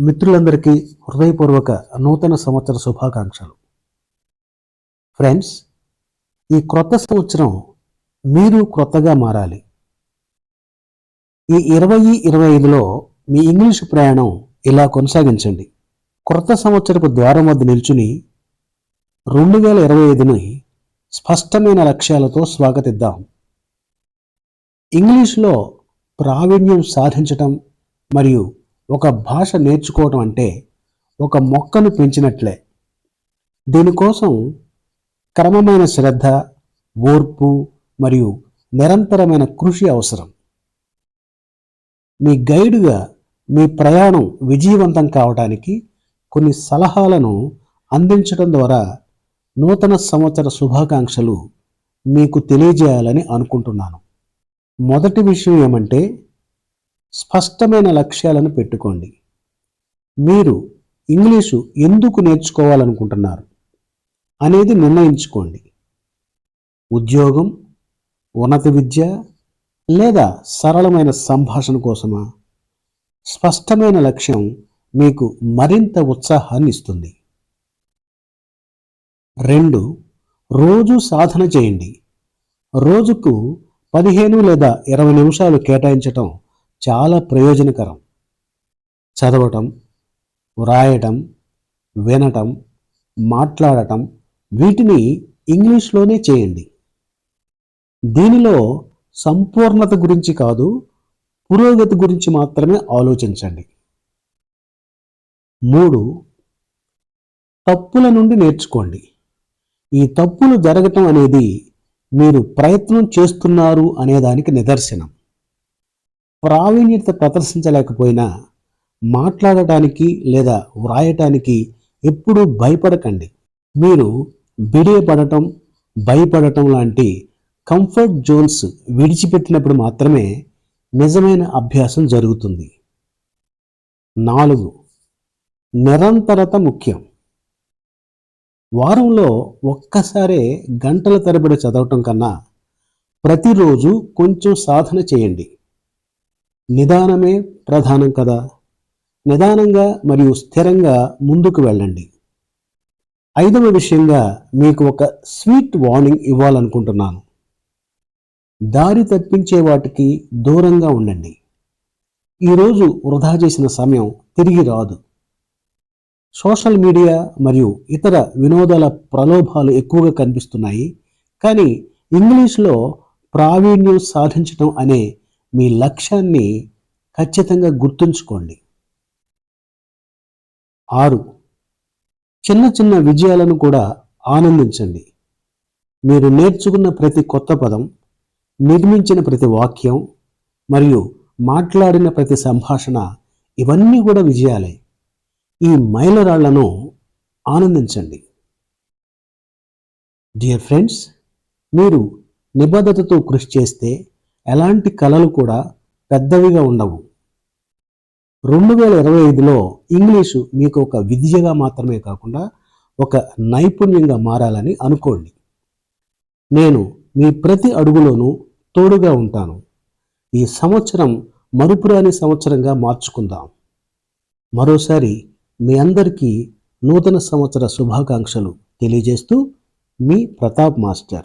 మిత్రులందరికీ హృదయపూర్వక నూతన సంవత్సర శుభాకాంక్షలు. ఫ్రెండ్స్ ఈ క్రొత్త సంవత్సరం మీరు క్రొత్తగా మారాలి. ఈ ఇరవై ఇరవై ఐదులో మీ ఇంగ్లీష్ ప్రయాణం ఇలా కొనసాగించండి. క్రొత్త సంవత్సరపు ద్వారం వద్ద నిల్చుని రెండు వేల ఇరవై ఐదుని స్పష్టమైన లక్ష్యాలతో స్వాగతిద్దాం. ఇంగ్లీష్లో ప్రావీణ్యం సాధించటం మరియు ఒక భాష నేర్చుకోవటం అంటే ఒక మొక్కను పెంచినట్లే. దీనికోసం క్రమమైన శ్రద్ధ ఓర్పు మరియు నిరంతరమైన కృషి అవసరం. మీ గైడ్గా మీ ప్రయాణం విజయవంతం కావడానికి కొన్ని సలహాలను అందించడం ద్వారా నూతన సంవత్సర శుభాకాంక్షలు మీకు తెలియజేయాలని అనుకుంటున్నాను. మొదటి విషయం ఏమంటే స్పష్టమైన లక్ష్యాలను పెట్టుకోండి. మీరు ఇంగ్లీషు ఎందుకు నేర్చుకోవాలనుకుంటున్నారు అనేది నిర్ణయించుకోండి. ఉద్యోగం ఉన్నత విద్య లేదా సరళమైన సంభాషణ కోసమా? స్పష్టమైన లక్ష్యం మీకు మరింత ఉత్సాహాన్ని ఇస్తుంది. రెండు రోజు సాధన చేయండి. రోజుకు పదిహేను లేదా ఇరవై నిమిషాలు కేటాయించటం చాలా ప్రయోజనకరం. చదవటం వ్రాయటం వినటం మాట్లాడటం వీటిని ఇంగ్లీష్లోనే చేయండి. దీనిలో సంపూర్ణత గురించి కాదు పురోగతి గురించి మాత్రమే ఆలోచించండి. మూడు తప్పుల నుండి నేర్చుకోండి. ఈ తప్పులు జరగటం అనేది మీరు ప్రయత్నం చేస్తున్నారు అనేదానికి నిదర్శనం. ప్రావీణ్యత ప్రదర్శించలేకపోయినా మాట్లాడటానికి లేదా వ్రాయటానికి ఎప్పుడూ భయపడకండి. మీరు బిడియపడటం భయపడటం లాంటి కంఫర్ట్ జోన్స్ విడిచిపెట్టినప్పుడు మాత్రమే నిజమైన అభ్యాసం జరుగుతుంది. నాలుగు. నిరంతరత ముఖ్యం. వారంలో ఒక్కసారే గంటల తరబడి చదవటం కన్నా ప్రతిరోజు కొంచెం సాధన చేయండి. నిదానమే ప్రధానం కదా. నిదానంగా మరియు స్థిరంగా ముందుకు వెళ్ళండి. ఐదవ విషయంగా మీకు ఒక స్వీట్ వార్నింగ్ ఇవ్వాలనుకుంటున్నాను. దారి తప్పించే వాటికి దూరంగా ఉండండి. ఈరోజు వృధా చేసిన సమయం తిరిగి రాదు. సోషల్ మీడియా మరియు ఇతర వినోదాల ప్రలోభాలు ఎక్కువగా కనిపిస్తున్నాయి. కానీ ఇంగ్లీష్లో ప్రావీణ్యం సాధించడం అనే మీ లక్ష్యాన్ని ఖచ్చితంగా గుర్తుంచుకోండి. ఆరు. చిన్న చిన్న విజయాలను కూడా ఆనందించండి. మీరు నేర్చుకున్న ప్రతి కొత్త పదం నిర్మించిన ప్రతి వాక్యం మరియు మాట్లాడిన ప్రతి సంభాషణ ఇవన్నీ కూడా విజయాలే. ఈ మైలరాళ్ళను ఆనందించండి. డియర్ ఫ్రెండ్స్ మీరు నిబద్ధతతో కృషి చేస్తే ఎలాంటి కళలు కూడా పెద్దవిగా ఉండవు. రెండు వేల ఇరవై ఐదులో ఇంగ్లీషు మీకు ఒక విద్యగా మాత్రమే కాకుండా ఒక నైపుణ్యంగా మారాలని అనుకోండి. నేను మీ ప్రతి అడుగులోనూ తోడుగా ఉంటాను. ఈ సంవత్సరం మరుపురాని సంవత్సరంగా మార్చుకుందాం. మరోసారి మీ అందరికీ నూతన సంవత్సర శుభాకాంక్షలు తెలియజేస్తూ మీ ప్రతాప్ మాస్టర్.